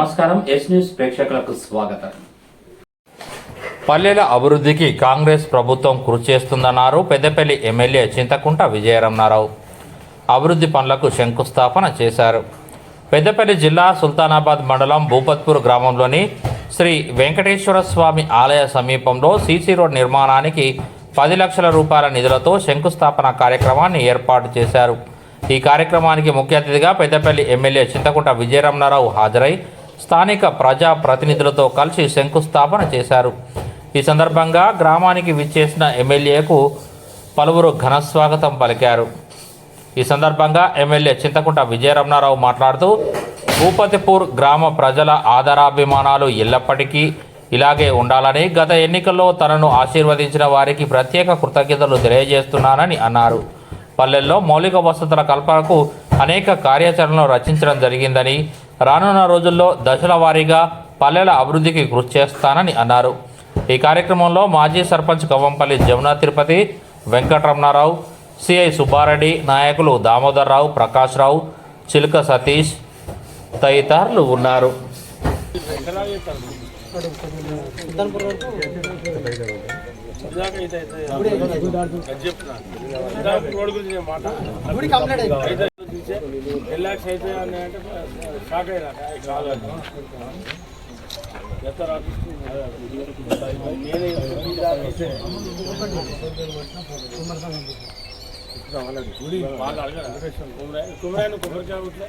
నమస్కారం yes news ప్రేక్షకులకు స్వాగతం. పల్లెల అభివృద్ధికి కాంగ్రెస్ ప్రభుత్వం కృషి చేస్తుందన్నారు పెద్దపల్లి ఎమ్మెల్యే చింతకుంట విజయరమణారావు. అభివృద్ధి పనులకు శంకుస్థాపన చేశారు. పెద్దపల్లి జిల్లా సుల్తానాబాద్ మండలం భూపత్పూర్ గ్రామంలోని శ్రీ వెంకటేశ్వర స్వామి ఆలయ సమీపంలో సీసీ రోడ్ నిర్మాణానికి పది లక్షల రూపాయల నిధులతో శంకుస్థాపన కార్యక్రమాన్ని ఏర్పాటు చేశారు. ఈ కార్యక్రమానికి ముఖ్య అతిథిగా పెద్దపల్లి ఎమ్మెల్యే చింతకుంట విజయరమణారావు హాజరై స్థానిక ప్రజా ప్రతినిధులతో కలిసి శంకుస్థాపన చేశారు. ఈ సందర్భంగా గ్రామానికి విచ్చేసిన ఎమ్మెల్యేకు పలువురు ఘనస్వాగతం పలికారు. ఈ సందర్భంగా ఎమ్మెల్యే చింతకుంట విజయరమణారావు మాట్లాడుతూ భూపతిపూర్ గ్రామ ప్రజల ఆదరాభిమానాలు ఎల్లప్పటికీ ఇలాగే ఉండాలని గత ఎన్నికల్లో తనను ఆశీర్వదించిన వారికి ప్రత్యేక కృతజ్ఞతలు తెలియజేస్తున్నానని అన్నారు. పల్లెల్లో మౌలిక వసతుల కల్పనకు అనేక కార్యాచరణలు రచించడం జరిగిందని రానున్న రోజుల్లో దశల వారీగా పల్లెల అభివృద్ధికి కృషి చేస్తానని అన్నారు. ఈ కార్యక్రమంలో మాజీ సర్పంచ్ కవ్వంపల్లి జమున తిరుపతి వెంకటరమణారావు సిఐ సుబ్బారెడ్డి నాయకులు దామోదర్రావు ప్రకాశ్రావు చిలుక సతీష్ తదితరులు ఉన్నారు. రిలాక్స్ అయితే అంటే షాక్ అయినా కాదు ఎంత అడగరా కుమరాయన కొబ్బరికాయ ఉంటే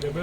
డెబ్బై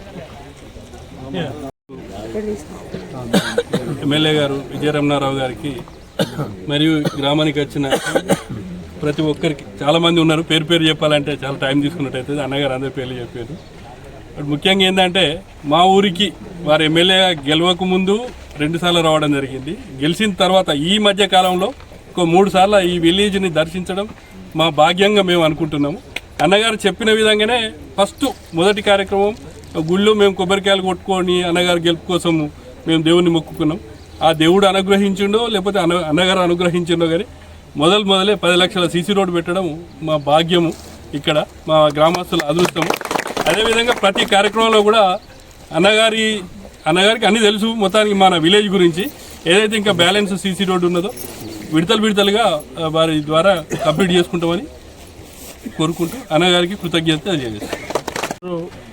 ఎమ్మెల్యే గారు విజయరమణారావు గారికి మరియు గ్రామానికి వచ్చిన ప్రతి ఒక్కరికి చాలామంది ఉన్నారు. పేరు పేరు చెప్పాలంటే చాలా టైం తీసుకున్నట్టయితే అన్నగారు అందరి పేర్లు చెప్పారు. బట్ ముఖ్యంగా ఏంటంటే మా ఊరికి వారు ఎమ్మెల్యే గెలవక ముందు రెండుసార్లు రావడం జరిగింది. గెలిచిన తర్వాత ఈ మధ్య కాలంలో ఒక మూడు సార్లు ఈ విలేజ్ని దర్శించడం మా భాగ్యంగా మేము అనుకుంటున్నాము. అన్నగారు చెప్పిన విధంగానే ఫస్ట్ మొదటి కార్యక్రమం గుళ్ళో మేము కొబ్బరికాయలు కొట్టుకొని అన్నగారు గెలుపు కోసం మేము దేవుణ్ణి మొక్కుకున్నాం. ఆ దేవుడు అనుగ్రహించిండో లేకపోతే అన్న అన్నగారు అనుగ్రహించిండో కానీ మొదలు మొదలే పది లక్షల సీసీ రోడ్డు పెట్టడం మా భాగ్యము ఇక్కడ మా గ్రామస్తుల అదృష్టము. అదేవిధంగా ప్రతి కార్యక్రమంలో కూడా అన్నగారి అన్నగారికి అన్నీ తెలుసు మొత్తానికి మన విలేజ్ గురించి. ఏదైతే ఇంకా బ్యాలెన్స్ సీసీ రోడ్డు ఉన్నదో విడతలు విడతలుగా వారి ద్వారా కంప్లీట్ చేసుకుంటామని కోరుకుంటూ అన్నగారికి కృతజ్ఞత తెలియజేస్తాను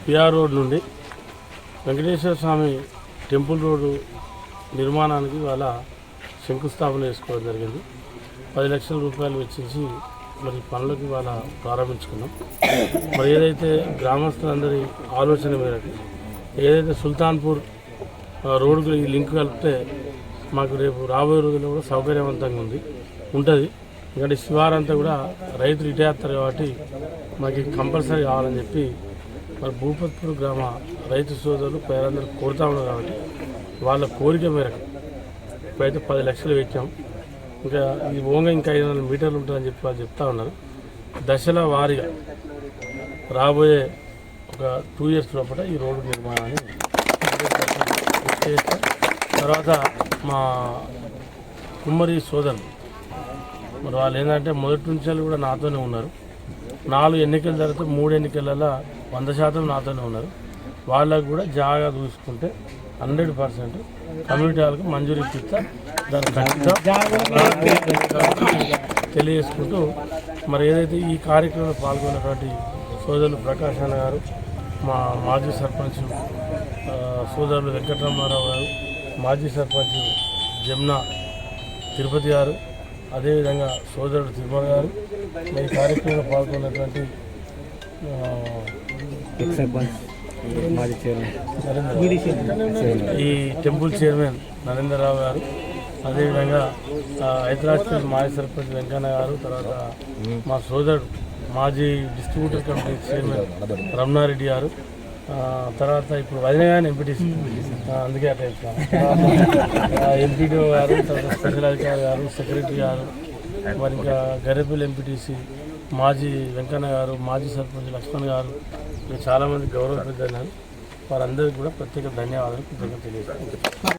పిఆర్ రోడ్ నుండి వెంకటేశ్వర స్వామి టెంపుల్ రోడ్డు నిర్మాణానికి వాళ్ళ శంకుస్థాపన చేసుకోవడం జరిగింది. పది లక్షల రూపాయలు వెచ్చించి మరి పనులకు వాళ్ళ ప్రారంభించుకున్నాం. మరి ఏదైతే గ్రామస్తులందరి ఆలోచన మేరకు ఏదైతే సుల్తాన్పూర్ రోడ్డుకు ఈ లింక్ కలిపితే మాకు రేపు రాబోయే రోజుల్లో కూడా సౌకర్యవంతంగా ఉంది ఉంటుంది. ఎందుకంటే శివారంతా కూడా రైతులు ఇటే కాబట్టి మాకు కంపల్సరీ కావాలని చెప్పి మరి భూపత్పూర్ గ్రామ రైతు సోదరులు పేరందరూ కోరుతా ఉన్నారు కాబట్టి వాళ్ళ కోరిక మేరకు ఇప్పుడైతే పది లక్షలు వెచ్చాం ఇంకా ఈ ఓంగా ఇంకా ఐదు వందల మీటర్లు ఉంటుందని చెప్పి వాళ్ళు చెప్తా ఉన్నారు. దశల వారీగా రాబోయే ఒక టూ ఇయర్స్ లోపల ఈ రోడ్డు నిర్మాణాన్ని చేస్తాం. తర్వాత మా కుమ్మరి సోదరులు మరి వాళ్ళు ఏంటంటే మొదటి నుంచి కూడా నాతోనే ఉన్నారు. నాలుగు ఎన్నికల తర్వాత మూడు ఎన్నికలలో వంద శాతం నాతోనే ఉన్నారు. వాళ్ళకు కూడా జాగా చూసుకుంటే హండ్రెడ్ పర్సెంట్ కమ్యూనిటీ వాళ్ళకి మంజూరు ఇప్పిస్తా. దాని ఖచ్చితంగా తెలియజేసుకుంటూ మరి ఏదైతే ఈ కార్యక్రమంలో పాల్గొన్నటువంటి సోదరులు ప్రకాష్ అన్న గారు మా మాజీ సర్పంచ్ సోదరులు వెంకటరామారావు గారు మాజీ సర్పంచ్ జమున తిరుపతి గారు అదేవిధంగా సోదరుడు తిరుమల గారు ఈ కార్యక్రమంలో పాల్గొన్నటువంటి ఈ టెంపుల్ చైర్మన్ నరేంద్రరావు గారు. అదేవిధంగా హైదరాబాద్ మాజీ సర్పంచ్ వెంకన్న గారు తర్వాత మా సోదరుడు మాజీ డిస్ట్రిబ్యూటర్ కమిటీ చైర్మన్ రమణారెడ్డి గారు. తర్వాత ఇప్పుడు వదినగానే ఎంపీటీసీ అందుకే అట్లా చెప్తాను ఎంపీడీఓ గారు తర్వాత స్పెషల్ అధికారి గారు సెక్రటరీ గారు మరి ఇంకా గరెపల్లి ఎంపీటీసీ మాజీ వెంకన్న గారు మాజీ సర్పంచ్ లక్ష్మణ్ గారు చాలామంది గౌరవ పెద్దలు వారందరికీ కూడా ప్రత్యేక ధన్యవాదాలు కృతజ్ఞత తెలియజేస్తాను.